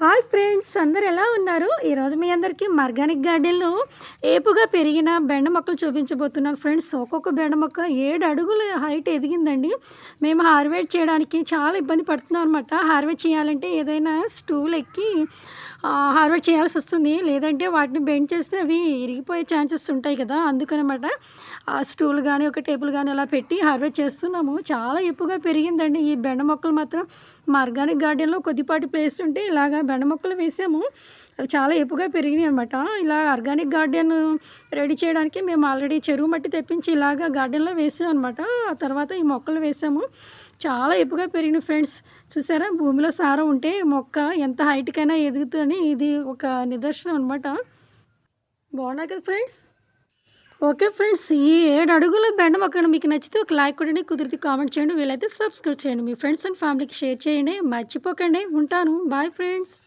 Hi friends అందరు ఎలా ఉన్నారు? ఈరోజు మీ అందరికీ మార్గానిక్ గార్డెన్లో ఏపుగా పెరిగిన బెండ మొక్కలు చూపించబోతున్నాను ఫ్రెండ్స్. ఒక్కొక్క బెండ మొక్క ఏడు అడుగుల హైట్ ఎదిగిందండి. మేము హార్వెస్ట్ చేయడానికి చాలా ఇబ్బంది పడుతున్నాం అనమాట హార్వెస్ట్ చేయాలంటే ఏదైనా స్టూల్ ఎక్కి హార్వెస్ట్ చేయాల్సి వస్తుంది. లేదంటే వాటిని బెండ్ చేస్తే అవి ఇరిగిపోయే ఛాన్సెస్ ఉంటాయి కదా. అందుకనమాట ఆ స్టూల్ కానీ ఒక టేబుల్ కానీ అలా పెట్టి హార్వెస్ట్ చేస్తున్నాము. చాలా ఎప్పుగా పెరిగిందండి ఈ బెండ మొక్కలు మాత్రం. మా ఆర్గానిక్ గార్డెన్లో కొద్దిపాటి ప్లేస్ ఉంటే ఇలాగా బెండ మొక్కలు వేసాము. అవి చాలా ఎప్పుగా పెరిగినాయి అనమాట ఇలా ఆర్గానిక్ గార్డెన్ రెడీ చేయడానికి మేము ఆల్రెడీ చెరువు మట్టి తెప్పించి ఇలాగా గార్డెన్లో వేసాం అనమాట ఆ తర్వాత ఈ మొక్కలు వేసాము. చాలా ఎప్పుగా పెరిగినాయి ఫ్రెండ్స్. చూసారా? భూమిలో సారం ఉంటే మొక్క ఎంత హైట్కైనా ఎదుగుతుందని ఇది ఒక నిదర్శనం అనమాట బాగున్నాయి కదా ఫ్రెండ్స్? ఓకే ఫ్రెండ్స్ ఈ ఏడు అడుగుల బెండ మొక్కను మీకు నచ్చితే ఒక లైక్ కొట్టండి కుదిరితే కామెంట్ చేయండి వీలైతే సబ్స్క్రైబ్ చేయండి. మీ ఫ్రెండ్స్ అండ్ ఫ్యామిలీకి షేర్ చేయండి. మర్చిపోకండి. ఉంటాను. Bye friends.